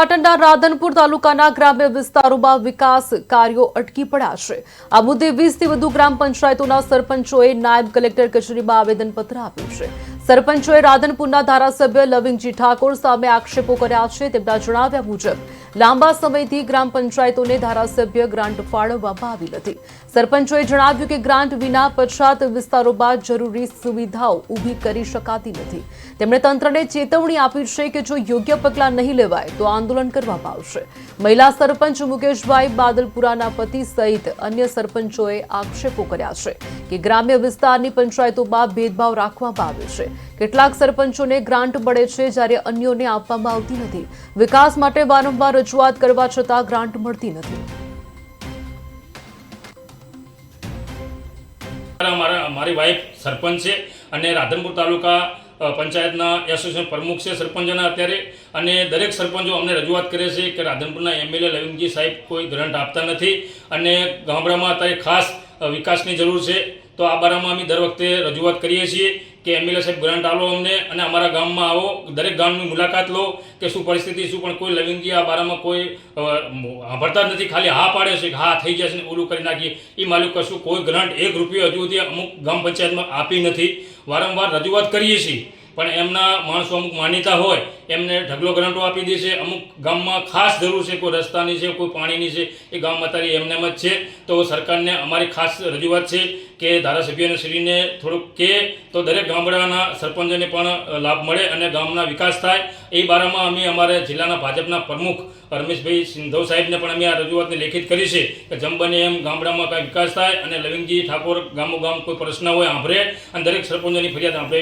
પાટણના રાધનપુર તાલુકાના ગ્રામ્ય વિસ્તારોમાં વિકાસ કાર્યો અટકી પડ્યા છે. આ મુદ્દે વીસથી વધુ ગ્રામ પંચાયતોના સરપંચોએ નાયબ કલેક્ટર કચેરીમાં આવેદનપત્ર આપ્યું છે. સરપંચોએ રાધનપુરના ધારાસભ્ય લવિંગજી ઠાકોર સામે આક્ષેપો કર્યા છે. તેમના જણાવ્યા મુજબ, લાંબા સમયથી ગ્રામ પંચાયતોને ધારાસભ્ય ગ્રાન્ટ ફાળવવામાં આવી નથી. સરપંચોએ જણાવ્યું કે ગ્રાન્ટ વિના પછાત વિસ્તારોમાં જરૂરી સુવિધાઓ ઊભી કરી શકાતી નથી. તેમણે તંત્રને ચેતવણી આપી છે કે જો યોગ્ય પગલાં નહીં લેવાય, તો આંદોલન કરવામાં આવશે. મહિલા સરપંચ મુકેશભાઈ બાદલપુરાના પતિ સહિત અન્ય સરપંચોએ આક્ષેપો કર્યા છે કે ગ્રામ્ય વિસ્તારની પંચાયતોમાં ભેદભાવ રાખવામાં આવે છે. કેટલાક સરપંચોને ગ્રાન્ટ મળે છે જ્યારે અન્યોને આપવામાં આવતી નથી. વિકાસ માટે વારંવાર રજૂઆત કરવા છતાં ગ્રાન્ટ મળતી નથી. મારા વાઈફ સરપંચ છે અને રાધનપુર તાલુકા પંચાયતના એસોસિએશન પ્રમુખ છે સરપંચના અત્યારે. અને દરેક સરપંચો અમને રજૂઆત કરે છે કે રાધનપુરના એમએલએ લવિંગજી સાહેબ કોઈ ગ્રાન્ટ આપતા નથી. અને ગામડામાં અત્યારે ખાસ વિકાસની જરૂર છે. તો આ બારામાં અમે દર વખતે રજૂઆત કરીએ છીએ. કે એમએલએ સાહેબ ગ્રાન્ટ આલો અમને અને અમારા ગામમાં આવો, દરેક ગામની મુલાકાત લો કે શું પરિસ્થિતિ શું પણ કોઈ લવિંગજી આ બારામાં કોઈ જ નથી, ખાલી હા પાડે છે હા થઈ જશે ને ઓલું કરી નાખીએ. એ માલિક કશું કોઈ ગ્રાન્ટ એક રૂપિયો હજુ સુધી અમુક ગામ પંચાયતમાં આપી નથી. વારંવાર રજૂઆત કરીએ છીએ. પણ એમના માણસો અમુક માન્યતા હોય, એમને ઢગલો ગ્રાન્ટો આપી દે છે. અમુક ગામમાં ખાસ જરૂર છે, કોઈ રસ્તાની છે, કોઈ પાણીની છે, એ ગામમાં અત્યારે એમને જ છે. તો સરકારને અમારી ખાસ રજૂઆત છે કે ધારાસભ્યને શ્રીને થોડુંક કે તો દરેક ગામડાના સરપંચને પણ લાભ મળે અને ગામના વિકાસ થાય. એ બારામાં અમે અમારે જિલ્લાના ભાજપના પ્રમુખ રમેશભાઈ સિંધવ સાહેબને પણ અમે આ રજૂઆતને લેખિત કરી છે કે જેમ બને એમ ગામડામાં કાંઈ વિકાસ થાય અને લવિંગજી ઠાકોર ગામો ગામ કોઈ પ્રશ્ન હોય સાંભળે અને દરેક સરપંચોની ફરિયાદ સાંભળે